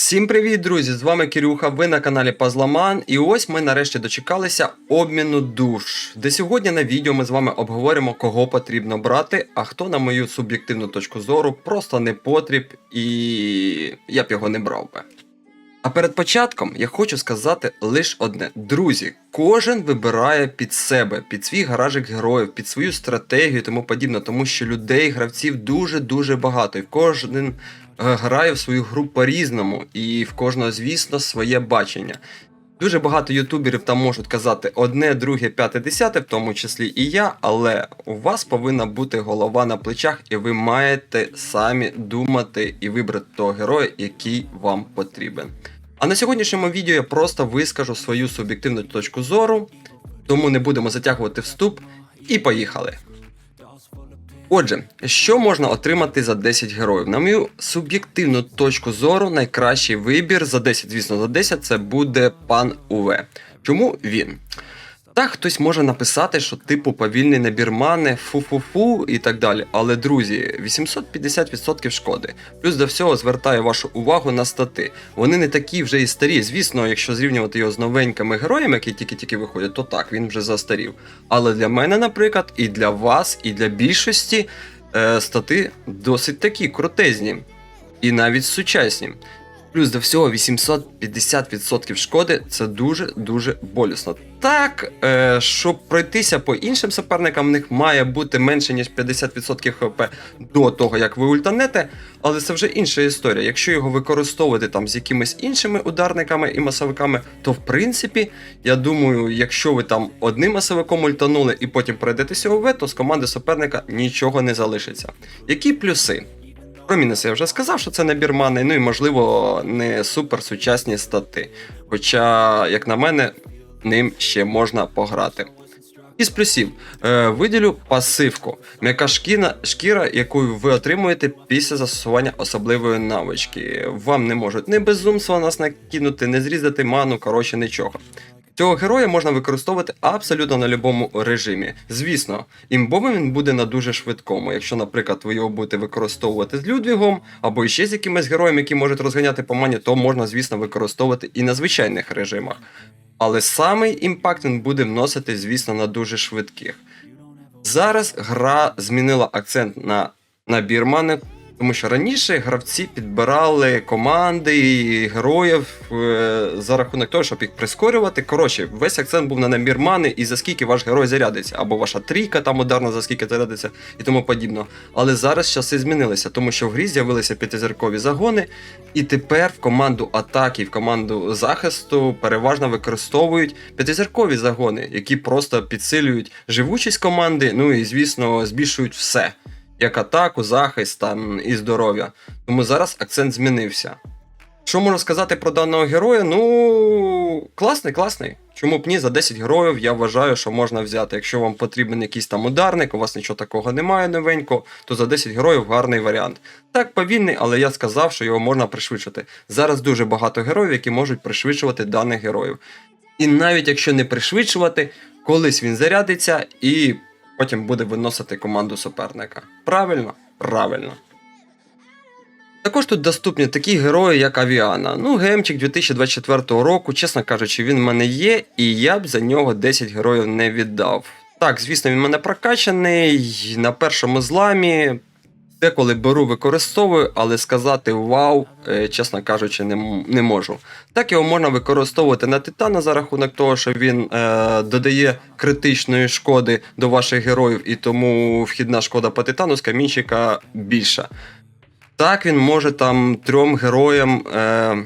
Всім привіт, друзі! З вами Кирюха, ви на каналі Пазламан. І ось ми нарешті дочекалися обміну душ, де сьогодні на відео ми з вами обговоримо, кого потрібно брати, а хто, на мою суб'єктивну точку зору, просто не потріб, і я б його не брав би. А перед початком я хочу сказати лише одне: друзі, кожен вибирає під себе, під свій гаражик героїв, під свою стратегію і тому подібне, тому що людей, гравців дуже дуже багато, і кожен е, грає в свою гру по-різному, і в кожного, звісно, своє бачення. Дуже багато ютуберів там можуть казати одне, друге, п'яте, десяте, в тому числі і я, але у вас повинна бути голова на плечах, і ви маєте самі думати і вибрати того героя, який вам потрібен. А на сьогоднішньому відео я просто вискажу свою суб'єктивну точку зору, тому не будемо затягувати вступ і поїхали. Отже, що можна отримати за 10 героїв? На мою суб'єктивну точку зору, найкращий вибір за 10, звісно, за 10 це буде пан УВ. Чому він? Так, хтось може написати, що типу повільний набір мани, фу-фу-фу і так далі. Але друзі, 850% шкоди. Плюс до всього звертаю вашу увагу на стати. Вони не такі вже і старі. Звісно, якщо зрівнювати його з новенькими героями, які тільки-тільки виходять, то так, він вже застарів. Але для мене, наприклад, і для вас, і для більшості е, стати досить такі крутезні. І навіть сучасні. Плюс до всього 850% шкоди це дуже-дуже болісно. Так, е, щоб пройтися по іншим суперникам, в них має бути менше, ніж 50% ХП до того, як ви ультанете, але це вже інша історія. Якщо його використовувати там з якимись іншими ударниками і масовиками, то в принципі, я думаю, якщо ви там одним масовиком ультанули і потім пройдетеся ОВ, то з команди суперника нічого не залишиться. Які плюси? Про мінуси я вже сказав, що це набір мани, ну і можливо не супер сучасні стати. Хоча, як на мене, ним ще можна пограти. Із плюсів е, виділю пасивку. М'яка шкіра, шкіра, яку ви отримуєте після застосування особливої навички. Вам не можуть не безумства нас накинути, не зрізати ману, коротше, нічого. Цього героя можна використовувати абсолютно на будь-якому режимі. Звісно, імбовим він буде на дуже швидкому. Якщо, наприклад, ви його будете використовувати з Людвігом або ще з якимось героєм, який можуть розганяти по мані, то можна, звісно, використовувати і на звичайних режимах. Але самий імпакт він буде вносити, звісно, на дуже швидких. Зараз гра змінила акцент на набір мани, тому що раніше гравці підбирали команди і героїв е, за рахунок того, щоб їх прискорювати. Коротше, весь акцент був на набір мани і за скільки ваш герой зарядиться, або ваша трійка там ударна, за скільки зарядиться і тому подібно. Але зараз часи змінилися, тому що в грі з'явилися п'ятизіркові загони, і тепер в команду атаки, в команду захисту переважно використовують п'ятизіркові загони, які просто підсилюють живучість команди, ну і звісно збільшують все як атаку, захист там, і здоров'я. Тому зараз акцент змінився. Що можу сказати про даного героя? Ну, класний, класний. Чому б ні, за 10 героїв я вважаю, що можна взяти. Якщо вам потрібен якийсь там ударник, у вас нічого такого немає новенько, то за 10 героїв гарний варіант. Так, повільний, але я сказав, що його можна пришвидшити. Зараз дуже багато героїв, які можуть пришвидшувати даних героїв. І навіть якщо не пришвидшувати, колись він зарядиться і потім буде виносити команду суперника. Правильно? Правильно. Також тут доступні такі герої, як Авіана. Ну, гемчик 2024 року, чесно кажучи, він в мене є, і я б за нього 10 героїв не віддав. Так, звісно, він в мене прокачаний на першому зламі. Деколи беру, використовую, але сказати вау, е, чесно кажучи, не, не можу. Так його можна використовувати на титана за рахунок того, що він е, додає критичної шкоди до ваших героїв, і тому вхідна шкода по титану з камінчика більша. Так, він може там трьом героям е,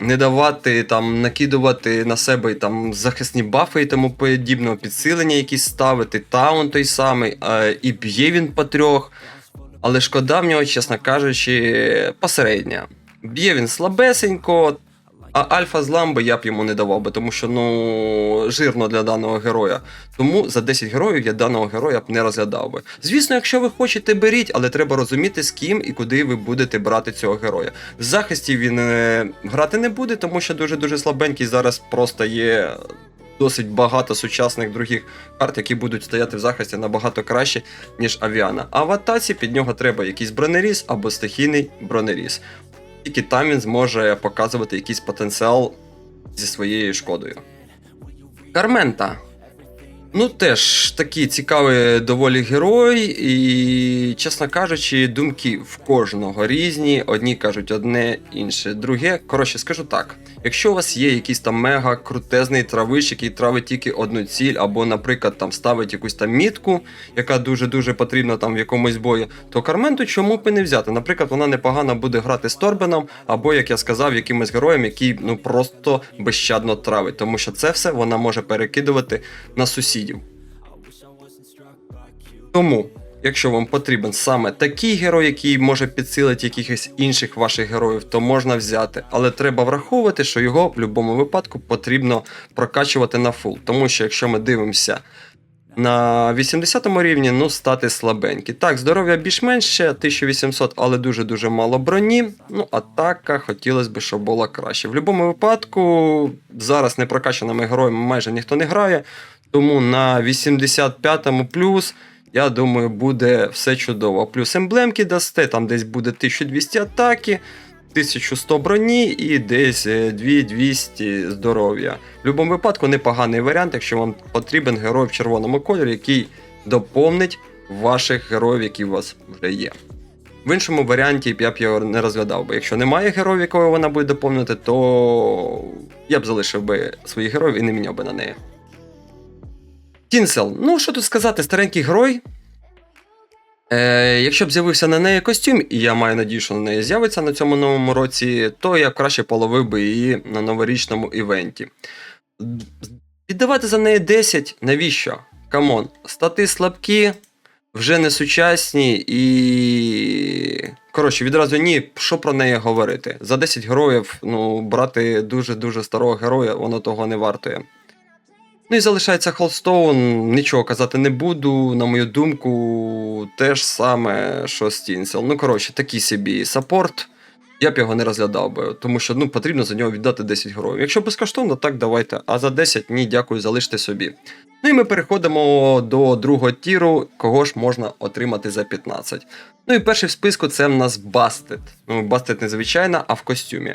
не давати, там, накидувати на себе там, захисні бафи і тому подібного, підсилення якісь ставити, таун той самий, е, і б'є він по трьох. Але шкода в нього, чесно кажучи, посередня. Б'є він слабесенько, а альфа з ламби я б йому не давав би, тому що ну жирно для даного героя. Тому за 10 героїв я даного героя б не розглядав би. Звісно, якщо ви хочете, беріть, але треба розуміти, з ким і куди ви будете брати цього героя. В захисті він е, грати не буде, тому що дуже-дуже слабенький. Зараз просто є досить багато сучасних других карт, які будуть стояти в захисті набагато краще, ніж Авіана. А в атаці під нього треба якийсь бронеріз або стихійний бронеріз. тільки там він зможе показувати якийсь потенціал зі своєю шкодою. Кармента. Ну, теж такий цікавий доволі герой, і, чесно кажучи, думки в кожного різні. Одні кажуть одне, інше друге. Коротше, скажу так: якщо у вас є якийсь там мега крутезний травиш, який травить тільки одну ціль, або, наприклад, там ставить якусь там мітку, яка дуже-дуже потрібна там в якомусь бою, то карменту чому б і не взяти? Наприклад, вона непогано буде грати з Торбеном, або, як я сказав, якимось героєм, який ну просто безщадно травить, тому що це все вона може перекидувати на сусідів. Тому, якщо вам потрібен саме такий герой, який може підсилити якихось інших ваших героїв, то можна взяти. Але треба враховувати, що його в будь-якому випадку потрібно прокачувати на фул. Тому що якщо ми дивимося на 80 рівні, ну стати слабенький. Так, здоров'я більш-менш ще 1800, але дуже-дуже мало броні. Ну, атака хотілося б, щоб була краще. В будь-якому випадку, зараз непрокачаними героями майже ніхто не грає. Тому на 85-му плюс, я думаю, буде все чудово. Плюс емблемки дасте, там десь буде 1200 атаки, 1100 броні і десь е, 2200 здоров'я. В будь-якому випадку непоганий варіант, якщо вам потрібен герой в червоному кольорі, який доповнить ваших героїв, які у вас вже є. В іншому варіанті я б його не розглядав би. Якщо немає героїв, якого вона буде доповнити, то я б залишив би своїх героїв і не міняв би на неї. Тінсел, ну що тут сказати, старенький герой. Е, якщо б з'явився на неї костюм, і я маю надію, що на неї з'явиться на цьому новому році, то я б краще половив би її на новорічному івенті. Віддавати за неї 10, навіщо? Камон, стати слабкі, вже не сучасні і. Коротше, відразу ні, що про неї говорити. За 10 героїв, ну, брати дуже-дуже старого героя, воно того не вартує. Ну і залишається Холстоун, нічого казати не буду. На мою думку, те ж саме, що Стінсел. Ну, коротше, такий собі саппорт. Я б його не розглядав би, тому що ну, потрібно за нього віддати 10 героїв. Якщо безкоштовно, так давайте. А за 10 ні, дякую, залиште собі. Ну і ми переходимо до другого тіру, кого ж можна отримати за 15. Ну і перший в списку це в нас Бастет. Ну, Бастет не звичайна, а в костюмі.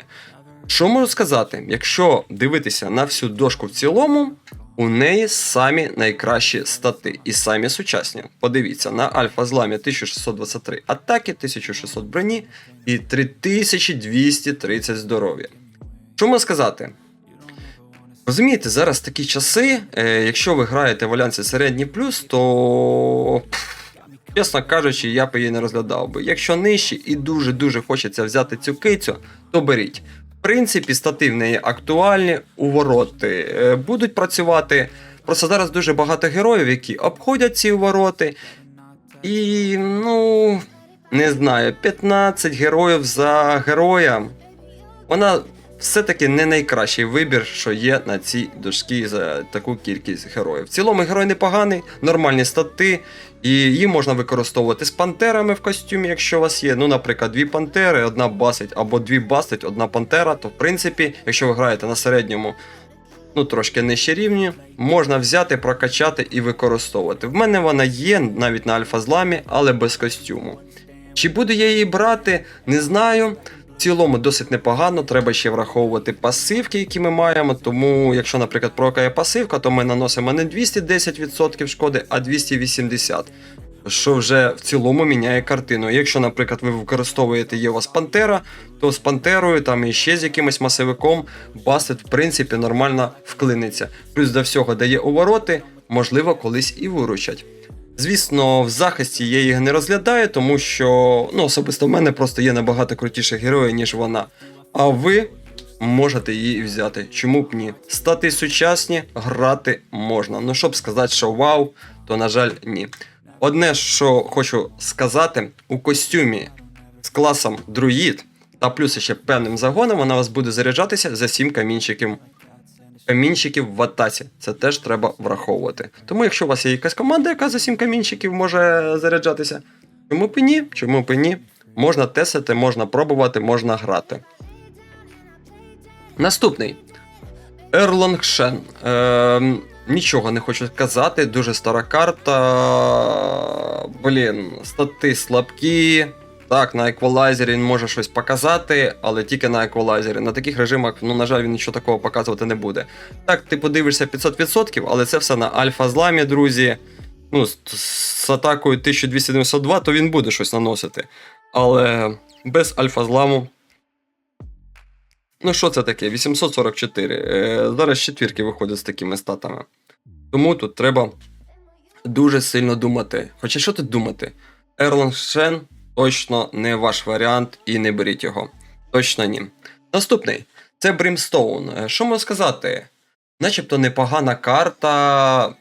Що можу сказати? Якщо дивитися на всю дошку в цілому, у неї самі найкращі стати і самі сучасні. Подивіться, на Альфа зламі 1623 атаки, 1600 броні і 3230 здоров'я. Що можу сказати? Розумієте, зараз такі часи, е, якщо ви граєте в альянсі середній плюс, то. Чесно кажучи, я б її не розглядав би. Якщо нижче і дуже-дуже хочеться взяти цю кицю, то беріть. Принципі, стати в неї актуальні, увороти е, будуть працювати. Просто зараз дуже багато героїв, які обходять ці увороти. І, ну, не знаю, 15 героїв за героя. Вона все-таки не найкращий вибір, що є на цій дошці за таку кількість героїв. В цілому герой непоганий, нормальні стати, і її можна використовувати з пантерами в костюмі, якщо у вас є. Ну, наприклад, дві пантери, одна басить, або дві басить, одна пантера, то в принципі, якщо ви граєте на середньому. Ну, трошки нижче рівні, можна взяти, прокачати і використовувати. В мене вона є навіть на альфа-зламі, але без костюму. Чи буду я її брати, не знаю. В цілому досить непогано, треба ще враховувати пасивки, які ми маємо. Тому, якщо, наприклад, прокає пасивка, то ми наносимо не 210% шкоди, а 280%. Що вже в цілому міняє картину. Якщо, наприклад, ви використовуєте є у вас пантера, то з пантерою там і ще з якимось масивиком бастет, в принципі, нормально вклиниться. Плюс до всього дає увороти, можливо, колись і виручать. Звісно, в захисті я їх не розглядаю, тому що ну, особисто в мене просто є набагато крутіших героїв, ніж вона. А ви можете її взяти. Чому б ні? Стати сучасні, грати можна. Ну, щоб сказати, що вау, то на жаль, ні. Одне, що хочу сказати, у костюмі з класом друїд та плюс ще певним загоном, вона вас буде заряджатися за 7 камінчиків камінчиків в атаці. Це теж треба враховувати. Тому, якщо у вас є якась команда, яка за 7 камінчиків може заряджатися, чому б і ні? Чому б і ні? Можна тестити, можна пробувати, можна грати. Наступний. Ерлонг Шен. Е, нічого не хочу сказати, дуже стара карта. Блін, стати слабкі. Так, на еквалайзері він може щось показати, але тільки на еквалайзері. На таких режимах, ну, на жаль, він нічого такого показувати не буде. Так, ти подивишся 500%, але це все на альфа-зламі, друзі. Ну, з, з атакою 1292, то він буде щось наносити. Але без альфа-зламу. Ну, що це таке? 844. Е, зараз четвірки виходять з такими статами. Тому тут треба дуже сильно думати. Хоча що тут думати? Ерлан Шен точно не ваш варіант і не беріть його. Точно ні. Наступний це Бримстоун. Е, Що можу сказати? Начебто непогана карта.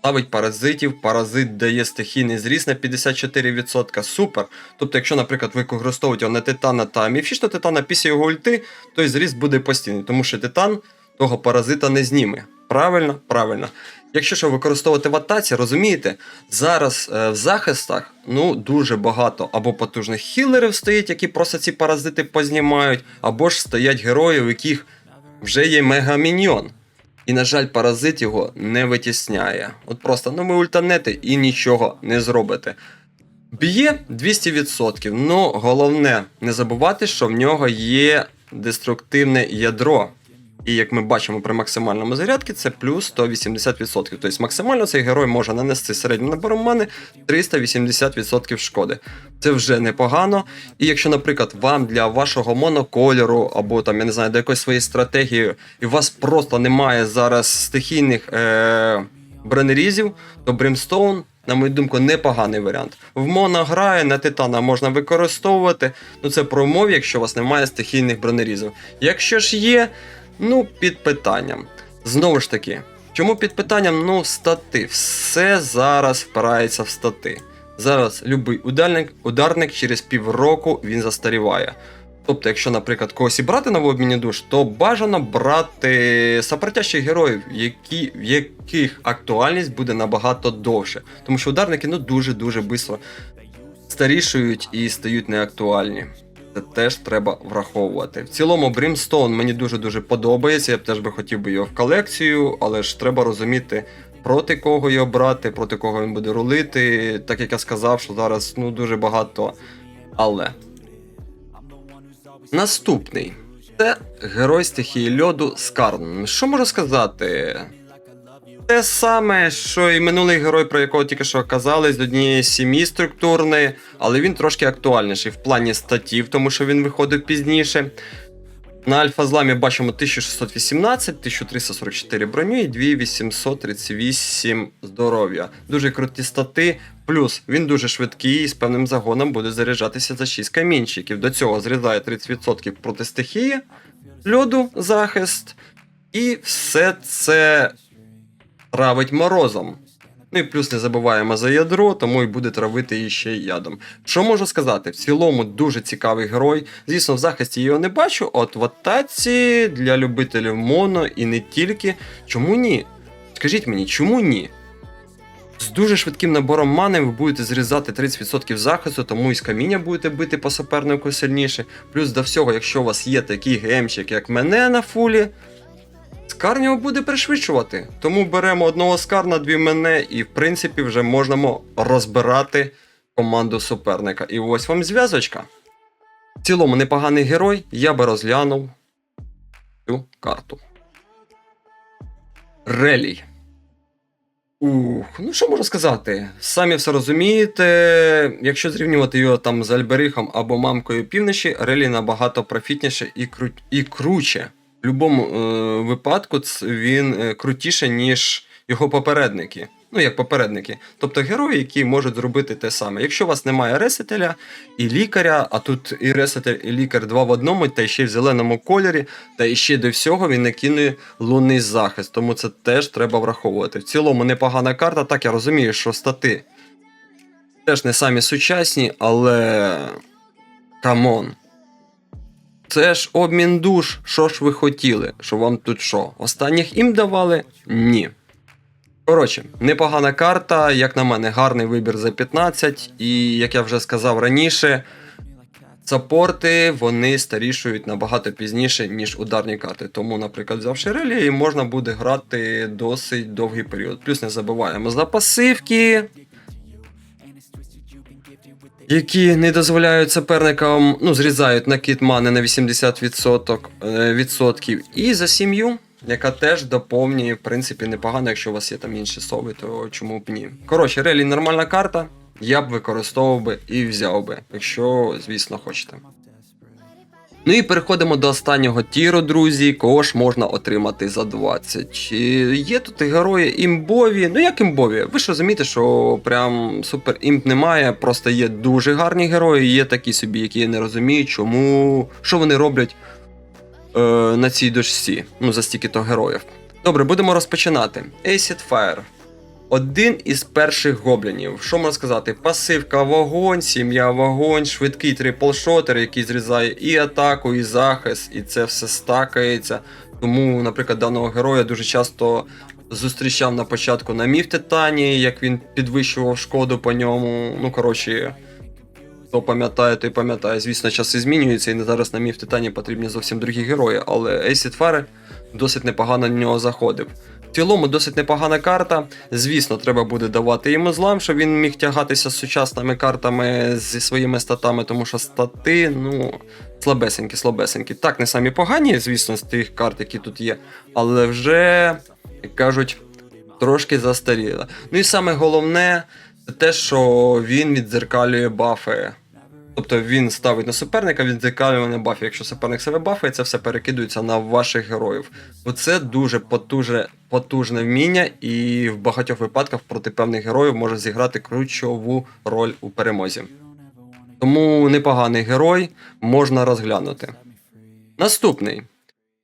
Ставить паразитів, паразит дає стихійний зріст на 54%. Супер. Тобто, якщо, наприклад, ви використовуєте його на титана та міфічного титана після його ульти, то і зріст буде постійний, тому що титан того паразита не зніме. Правильно? Правильно. Якщо що використовувати в атаці, розумієте, зараз е, в захистах ну дуже багато або потужних хілерів стоїть, які просто ці паразити познімають, або ж стоять герої, у яких вже є мегаміньйон. І, на жаль, паразит його не витісняє. От просто ну ви ультанете і нічого не зробите. Б'є 200%. Ну, головне, не забувати, що в нього є деструктивне ядро. І як ми бачимо при максимальному зарядці, це плюс 180%. Тобто максимально цей герой може нанести середнім набором мани 380% шкоди. Це вже непогано. І якщо, наприклад, вам для вашого монокольору або там, я не знаю, до якоїсь своєї стратегії, і у вас просто немає зараз стихійних е- бронерізів, то Brimstone, на мою думку, непоганий варіант. В моно грає на титана можна використовувати. Ну це про умов, якщо у вас немає стихійних бронерізів. Якщо ж є, ну під питанням. Знову ж таки, чому під питанням? Ну, стати. Все зараз впирається в стати. Зараз любий ударник, ударник через півроку він застаріває. Тобто, якщо, наприклад, когось і брати на обміні душ, то бажано брати сопротяжчих героїв, які, в яких актуальність буде набагато довше. Тому що ударники ну дуже-дуже швидко старішують і стають неактуальні. Це теж треба враховувати. В цілому, Brimstone мені дуже-дуже подобається. Я б теж би хотів би його в колекцію, але ж треба розуміти, проти кого його брати, проти кого він буде рулити. Так як я сказав, що зараз ну дуже багато. Але. Наступний. Це герой стихії льоду Скарн. Що можу сказати? Те саме, що і минулий герой, про якого тільки що казали, з однієї сім'ї структурної, але він трошки актуальніший в плані статів, тому що він виходив пізніше. На альфа-зламі бачимо 1618, 1344 броню і 2838 здоров'я. Дуже круті стати. Плюс він дуже швидкий і з певним загоном буде заряджатися за 6 камінчиків. До цього зрізає 30% проти стихії, льоду захист. І все це травить морозом. Ну і плюс не забуваємо за ядро, тому і буде травити її ще й ядом. Що можу сказати? В цілому дуже цікавий герой. Звісно, в захисті його не бачу, от в атаці для любителів моно і не тільки. Чому ні? Скажіть мені, чому ні? З дуже швидким набором мани ви будете зрізати 30% захисту, тому і з каміння будете бити по супернику сильніше. Плюс до всього, якщо у вас є такий гемчик, як мене на фулі, Скар нього буде пришвидшувати. Тому беремо одного скар на дві мене, і в принципі вже можемо розбирати команду суперника. І ось вам зв'язочка. В цілому непоганий герой, я би розглянув цю карту. Релій. Ух, ну що можу сказати? Самі все розумієте. Якщо зрівнювати його там з Альберихом або мамкою півночі, Релі набагато профітніше і, кру... і круче. В будь-якому е, випадку він е, крутіше, ніж його попередники. Ну, як попередники. Тобто герої, які можуть зробити те саме. Якщо у вас немає ресетеля і лікаря, а тут і ресетель, і лікар два в одному, та ще в зеленому кольорі, та ще до всього він накинує лунний захист. Тому це теж треба враховувати. В цілому непогана карта, так я розумію, що стати теж не самі сучасні, але. Камон. Це ж обмін душ. Що ж ви хотіли? Що вам тут що? Останніх їм давали? Ні. Коротше, непогана карта, як на мене, гарний вибір за 15. І як я вже сказав раніше, саппорти вони старішують набагато пізніше, ніж ударні карти. Тому, наприклад, взявши релі, можна буде грати досить довгий період. Плюс не забуваємо за пасивки. Які не дозволяють суперникам, ну, зрізають накид мани на 80%, е, відсотків. І за сім'ю, яка теж доповнює, в принципі, непогано, якщо у вас є там інші сови, то чому б ні. Коротше, релі нормальна карта. Я б використовував би і взяв би, якщо, звісно, хочете. Ну і переходимо до останнього тіру, друзі. Кого ж можна отримати за 20. Чи Є тут герої імбові. Ну як імбові? Ви ж розумієте, що прям супер імп немає, просто є дуже гарні герої, є такі собі, які я не розумію, чому. Що вони роблять е, на цій дошці. Ну, за стільки то героїв. Добре, будемо розпочинати. Acid Fire. Один із перших гоблінів. Що можна сказати? Пасивка вогонь, сім'я вогонь, швидкий триплшотер, який зрізає і атаку, і захист, і це все стакається. Тому, наприклад, даного героя дуже часто зустрічав на початку на міф Титані, як він підвищував шкоду по ньому. Ну, коротше, хто пам'ятає, той пам'ятає. Звісно, часи змінюються, і зараз на міф Титані потрібні зовсім другі герої, але Acid Fire досить непогано на нього заходив. Цілому досить непогана карта. Звісно, треба буде давати йому злам, щоб він міг тягатися з сучасними картами зі своїми статами, тому що стати, ну, слабесенькі, слабесенькі. Так, не самі погані, звісно, з тих карт, які тут є, але вже, як кажуть, трошки застаріла. Ну і саме головне, це те, що він віддзеркалює бафи. Тобто він ставить на суперника віддзеркалювання бафів. Якщо суперник себе бафає, це все перекидується на ваших героїв. Оце дуже потужне, потужне вміння, і в багатьох випадках проти певних героїв може зіграти ключову роль у перемозі. Тому непоганий герой можна розглянути. Наступний.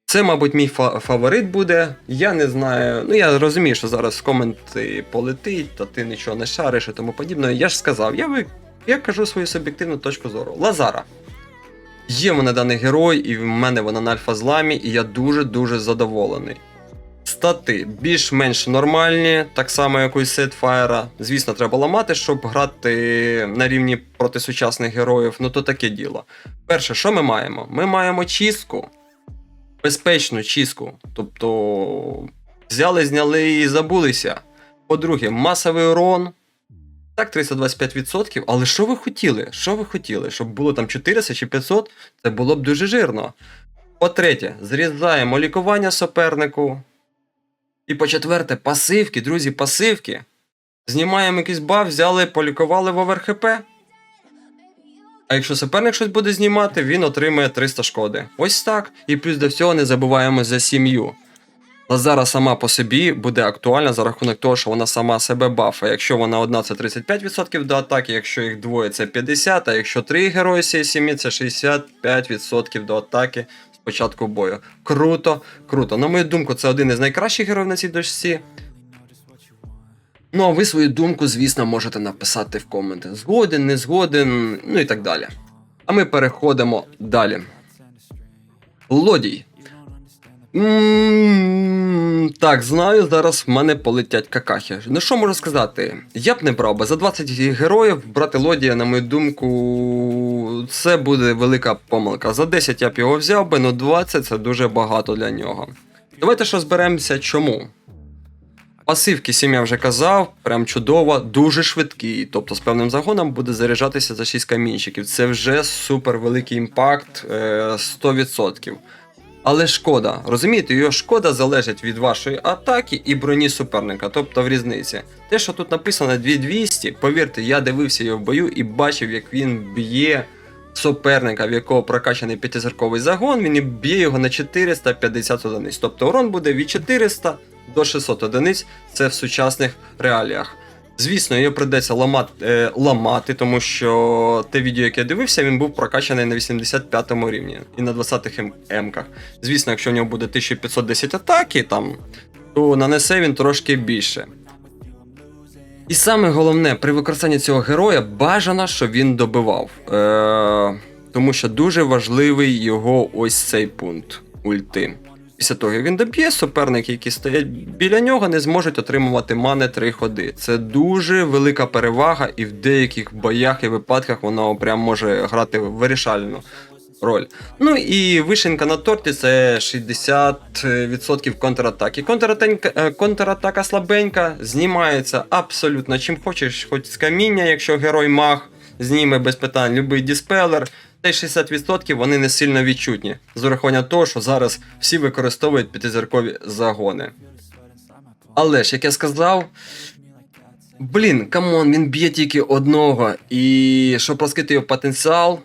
Це, мабуть, мій фа- фаворит буде. Я не знаю. Ну я розумію, що зараз коменти полетить, та ти нічого не шариш і тому подібне. Я ж сказав, я, ви... я кажу свою суб'єктивну точку зору. Лазара. Є в мене даний герой, і в мене вона на альфа-зламі, і я дуже-дуже задоволений. Стати більш-менш нормальні, так само як у Сетфайра. Звісно, треба ламати, щоб грати на рівні проти сучасних героїв. Ну то таке діло. Перше, що ми маємо? Ми маємо чистку, безпечну чистку. Тобто взяли, зняли і забулися. По-друге, масовий урон. Так, 325%, але що ви хотіли? Що ви хотіли? Щоб було там 400 чи 500, це було б дуже жирно. По-третє, зрізаємо лікування супернику. І по-четверте, пасивки, друзі, пасивки. Знімаємо якийсь баф, взяли, полікували в ОверХП. А якщо суперник щось буде знімати, він отримує 300 шкоди. Ось так. І плюс до всього не забуваємо за сім'ю. Лазара сама по собі буде актуальна за рахунок того, що вона сама себе бафа. Якщо вона одна, це 35% до атаки, якщо їх двоє, це 50%, а якщо три герої цієї сім'ї, це 65% до атаки з початку бою. Круто, круто. На мою думку, це один із найкращих героїв на цій дошці. Ну, а ви свою думку, звісно, можете написати в коменти. Згоден, не згоден, ну і так далі. А ми переходимо далі. Лодій. Так, знаю, зараз в мене полетять какахи. Ну що можу сказати? Я б не брав би за 20 героїв брати лодія, на мою думку, це буде велика помилка. За 10 я б його взяв би, але 20 це дуже багато для нього. Давайте ж розберемося, чому. Пасивки, сім я вже казав, прям чудово, дуже швидкий. Тобто з певним загоном буде заряджатися за 6 камінчиків. Це вже супер великий імпакт е, 100%. Але шкода, розумієте, його шкода залежить від вашої атаки і броні суперника, тобто в різниці. Те, що тут написано 2200, повірте, я дивився його в бою і бачив, як він б'є суперника, в якого прокачаний п'ятизірковий загон, він б'є його на 450 одиниць. Тобто урон буде від 400 до 600 одиниць, це в сучасних реаліях. Звісно, його придеться ламати, е, ламати, тому що те відео, яке я дивився, він був прокачаний на 85 рівні і на 20 м емках. Звісно, якщо в нього буде 1510 атаки, там, то нанесе він трошки більше. І саме головне, при використанні цього героя бажано, щоб він добивав. Е- тому що дуже важливий його ось цей пункт ульти. Після того, він доб'є, суперники, які стоять біля нього, не зможуть отримувати мани три ходи. Це дуже велика перевага, і в деяких боях і випадках воно прям може грати вирішальну роль. Ну і вишенька на торті це 60% контратаки. Контратенька- е, Контратака слабенька, знімається абсолютно чим хочеш, хоч з каміння, якщо герой маг. зніме без питань любий диспелер, 60% вони не сильно відчутні, з урахуванням того, що зараз всі використовують п'ятизіркові загони. Але ж, як я сказав, блін, камон, він б'є тільки одного, і щоб розкрити його потенціал,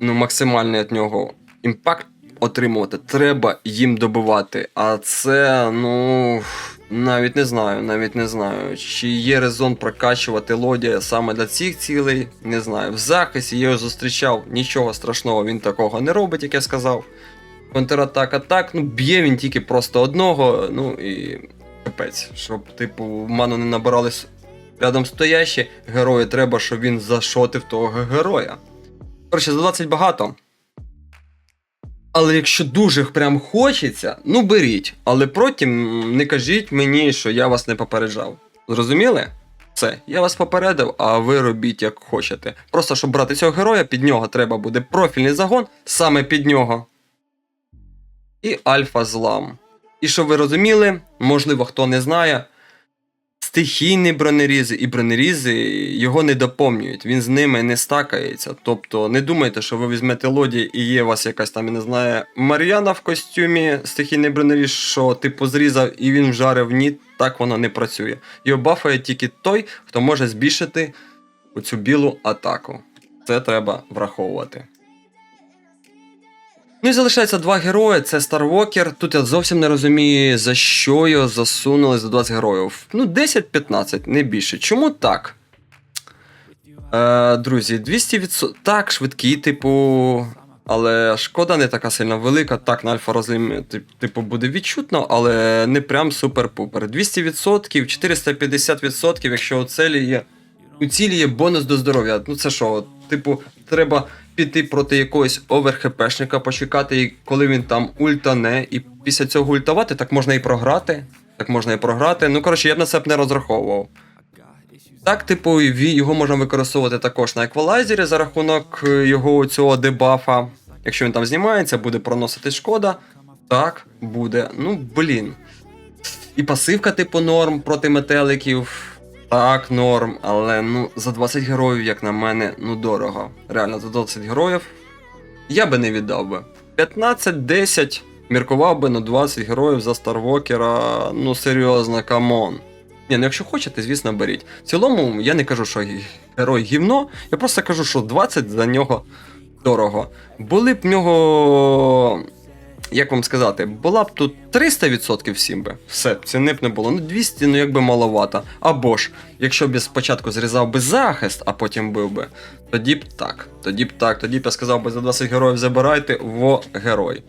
ну максимальний від нього імпакт отримувати, треба їм добивати. А це, ну. Навіть не знаю, навіть не знаю. Чи є резон прокачувати лодія саме для цих цілей, не знаю. В захисті я його зустрічав, нічого страшного він такого не робить, як я сказав. Контратака так, ну б'є він тільки просто одного, ну і капець. Щоб, типу, ману не набирались рядом стоящі герої, треба, щоб він зашотив того героя. Коротше, за 20 багато. Але якщо дуже прям хочеться, ну беріть. Але потім не кажіть мені, що я вас не попереджав. Зрозуміли? Все, я вас попередив, а ви робіть як хочете. Просто щоб брати цього героя, під нього треба буде профільний загон, саме під нього. І альфа злам. І щоб ви розуміли, можливо, хто не знає, стихійні бронерізи і бронерізи його не доповнюють, він з ними не стакається. Тобто не думайте, що ви візьмете лоді і є у вас якась там, я не знаю, Мар'яна в костюмі, стихійний бронеріз, що типу зрізав і він вжарив. Ні, так воно не працює. Його бафає тільки той, хто може збільшити оцю білу атаку. Це треба враховувати. Ну і залишається два герої: це Старвокер. Тут я зовсім не розумію, за що його засунули за 20 героїв. Ну, 10-15, не більше. Чому так? Е, друзі, 200%. Так, швидкий, типу. Але шкода не така сильно велика. Так, на альфа розлім, типу, буде відчутно, але не прям супер-пупер. 200%, 450%, якщо у цілі є. У цілі є бонус до здоров'я. Ну це що, типу, треба піти проти якогось овер-хпшника, почекати, коли він там ультане, і після цього ультавати, так можна і програти. Так можна і програти. Ну, коротше, я б на це б не розраховував. Так, типу, його можна використовувати також на еквалайзері за рахунок е, його цього дебафа. Якщо він там знімається, буде проносити шкода. Так, буде. Ну, блін. І пасивка, типу, норм проти метеликів. Так, норм, але ну за 20 героїв, як на мене, ну дорого. Реально, за 20 героїв я би не віддав би. 15-10 міркував би на 20 героїв за Старвокера. Ну серйозно, камон. Ні, ну якщо хочете, звісно, беріть. В цілому, я не кажу, що герой гівно, я просто кажу, що 20 за нього дорого. Були б в нього. Як вам сказати, була б тут 300% всім би. Все, ціни б не було. Ну 200, ну якби маловато. Або ж, якщо б я спочатку зрізав би захист, а потім бив би, тоді б так. Тоді б так, тоді б я сказав би за 20 героїв забирайте во герой.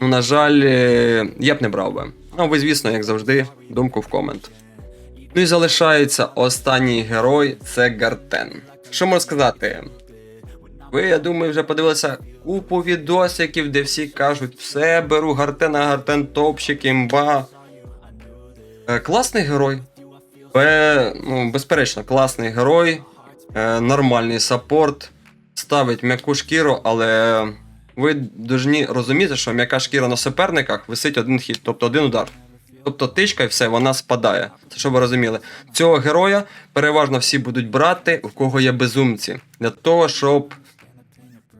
Ну, на жаль, е, я б не брав би. Ну, ви, звісно, як завжди, думку в комент. Ну і залишається останній герой це Гартен. Що можу сказати? Ви, я думаю, вже подивилися купу відосиків, де всі кажуть, все беру Гартена, Гартен топчик, імба. Е, класний герой. Бе, ну, безперечно, класний герой, е, нормальний саппорт, ставить м'яку шкіру, але ви повинні розуміти, що м'яка шкіра на суперниках висить один хід, тобто один удар. Тобто тичка і все, вона спадає. Це щоб ви розуміли. Цього героя переважно всі будуть брати, у кого є безумці. Для того, щоб.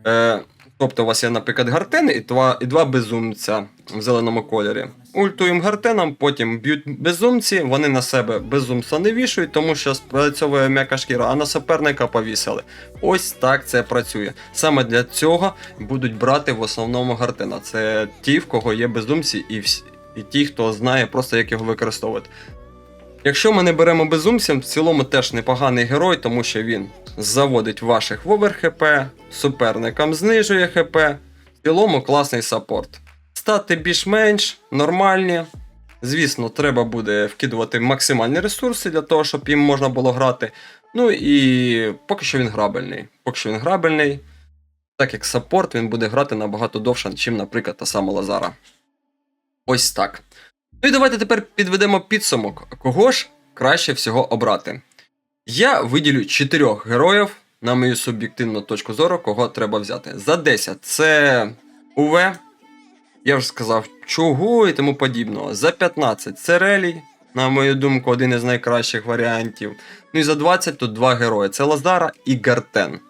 Е, тобто у вас є, наприклад, гартен і два, і два безумця в зеленому кольорі. Ультуємо гартеном, потім б'ють безумці, вони на себе безумства не вішають, тому що спрацьовує м'яка шкіра, а на суперника повісили. Ось так це працює. Саме для цього будуть брати в основному гартена. Це ті, в кого є безумці, і, всі, і ті, хто знає просто, як його використовувати. Якщо ми не беремо безумцям, в цілому теж непоганий герой, тому що він заводить ваших в овер хп, суперникам знижує хп. В цілому класний саппорт. Стати більш-менш нормальні. Звісно, треба буде вкидувати максимальні ресурси для того, щоб їм можна було грати. Ну і поки що він грабельний. Поки що він грабельний. Так як саппорт, він буде грати набагато довше, ніж, наприклад, та сама Лазара. Ось так. Ну і давайте тепер підведемо підсумок, кого ж краще всього обрати. Я виділю чотирьох героїв, на мою суб'єктивну точку зору, кого треба взяти. За 10 це УВ. Я вже сказав, чого і тому подібного. За 15 це Релій, на мою думку, один із найкращих варіантів. Ну і за 20 тут два герої: це Лазара і Гартен.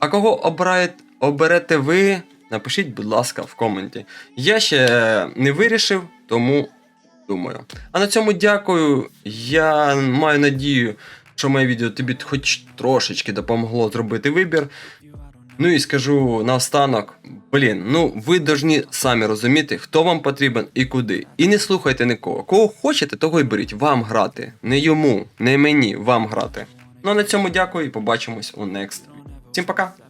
А кого обираєте, оберете ви? Напишіть, будь ласка, в коменті. Я ще не вирішив, тому думаю. А на цьому дякую. Я маю надію, що моє відео тобі хоч трошечки допомогло зробити вибір. Ну і скажу наостанок, блін, ну ви повинні самі розуміти, хто вам потрібен і куди. І не слухайте нікого. Кого хочете, того й беріть. Вам грати. Не йому, не мені, вам грати. Ну а на цьому дякую і побачимось у next. Всім пока!